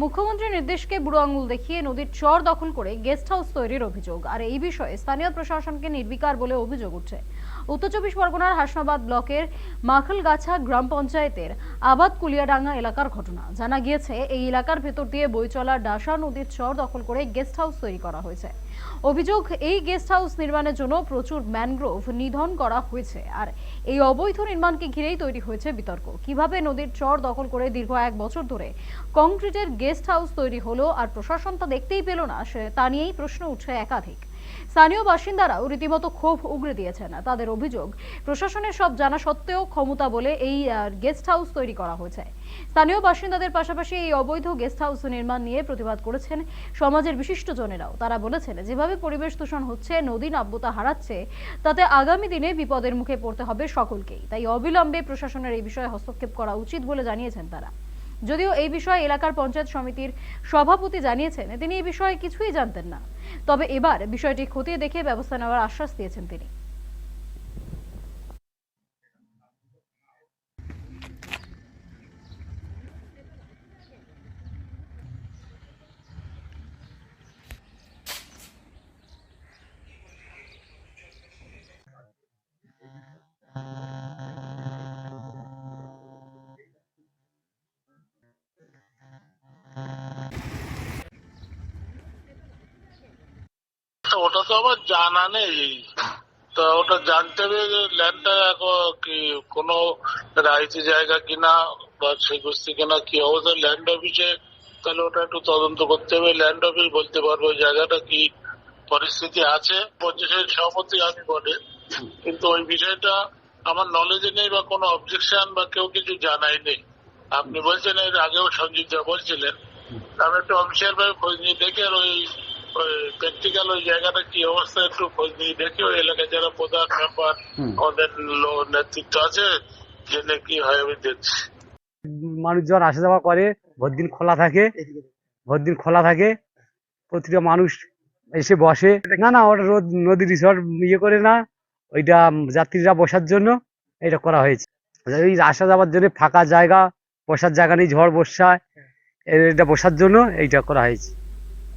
মুখ্যমন্ত্রীর নির্দেশকে বুড়ো আঙুল দেখিয়ে নদীর চর দখল করে গেস্ট হাউস তৈরির অভিযোগ। আর এই বিষয়ে স্থানীয় প্রশাসনকে নির্বিকার বলে অভিযোগ উঠছে। উত্তর চব্বিশ পরগনার হাসনাবাদ ব্লকের মাখলগাছা গ্রাম পঞ্চায়েতের আবাদ কুলিয়াডাঙ্গা এলাকার ঘটনা। জানা গিয়েছে, এই এলাকার ভেতর দিয়ে বই চলা ডাসা নদীর চর দখল করে গেস্ট হাউস তৈরি করা হয়েছে। অভিযোগ, এই গেস্ট হাউস নির্মাণের জন্য প্রচুর ম্যানগ্রোভ নিধন করা হয়েছে আর এই অবৈধ নির্মাণকে ঘিরেই তৈরি হয়েছে বিতর্ক। কীভাবে নদীর চর দখল করে দীর্ঘ এক বছর ধরে কংক্রিটের গেস্ট হাউস তৈরি হলো আর প্রশাসন তা দেখতেই পেল না, সে তা নিয়েই প্রশ্ন উঠছে একাধিক। স্থানীয় বাসিন্দারাও রীতিমতো ক্ষোভ উগড়ে দিয়েছেন। তাদের অভিযোগ, প্রশাসনের সব জানা সত্ত্বেও ক্ষমতা বলে এই গেস্ট হাউস তৈরি করা হয়েছে। স্থানীয় বাসিন্দাদের পাশাপাশি এই অবৈধ গেস্ট হাউস নির্মাণ নিয়ে প্রতিবাদ করেছেন সমাজের বিশিষ্টজনেরাও। তারা বলেছেন, যেভাবে পরিবেশ দূষণ হচ্ছে, নদী নাব্যতা হারাচ্ছে, তাতে আগামী দিনে বিপদের মুখে পড়তে হবে সকলকেই। তাই অবিলম্বে প্রশাসনের এই বিষয়ে হস্তক্ষেপ করা উচিত বলে জানিয়েছেন তারা। যদিও এই বিষয়ে এলাকার পঞ্চায়েত সমিতির সভাপতি জানিয়েছেন, তিনি এই বিষয়ে কিছুই জানতেন না। তবে এবার বিষয়টি খতিয়ে দেখে ব্যবস্থা নেওয়ার আশ্বাস দিয়েছেন তিনি। ওটা তো আমার জানা নেই। তো ওটা জানতে হবে যে ল্যান্ডটা কি, কোনো রাইতি জায়গা কিনা বা সেই গোষ্ঠী কিনা কি অবস্থা। ল্যান্ড অফিসে তাহলে ওটা একটু তদন্ত করতে হবে। ল্যান্ড অফিস বলতে পারব জায়গাটা কি, পরিস্থিতি আছে। পঞ্চায়েতের সভাপতি আমি বটে। কিন্তু ওই বিষয়টা আমার নলেজে নেই বা কোনো অবজেকশন বা কেউ কিছু জানাই নেই। আপনি বলছেন এর আগেও সঞ্জীব দা বলছিলেন। আমি একটু অফিসিয়াল ভাবে খোঁজ নিয়ে দেখে আর ওই প্র্যাকটিক্যাল ওই জায়গাটা কি অবস্থা একটু খোঁজ নিয়ে দেখে ওই এলাকায় যারা প্রধান মেম্বার নেতৃত্ব আছে জেনে কি হয় আমি দেখছি। মানুষজন আসা যাওয়া করে ভোর দিন খোলা থাকে ভোর দিন খোলা থাকে প্রতিটা মানুষ এসে বসে। না না ওটা রোদ নদী রিসর্ট ইয়ে করে না ওইটা যাত্রীরা বসার জন্য এটা করা হয়েছে। ওই আসা যাওয়ার জন্য ফাঁকা জায়গা বসার জায়গা নেই ঝড় বর্ষায় এটা বসার জন্য এইটা করা হয়েছে।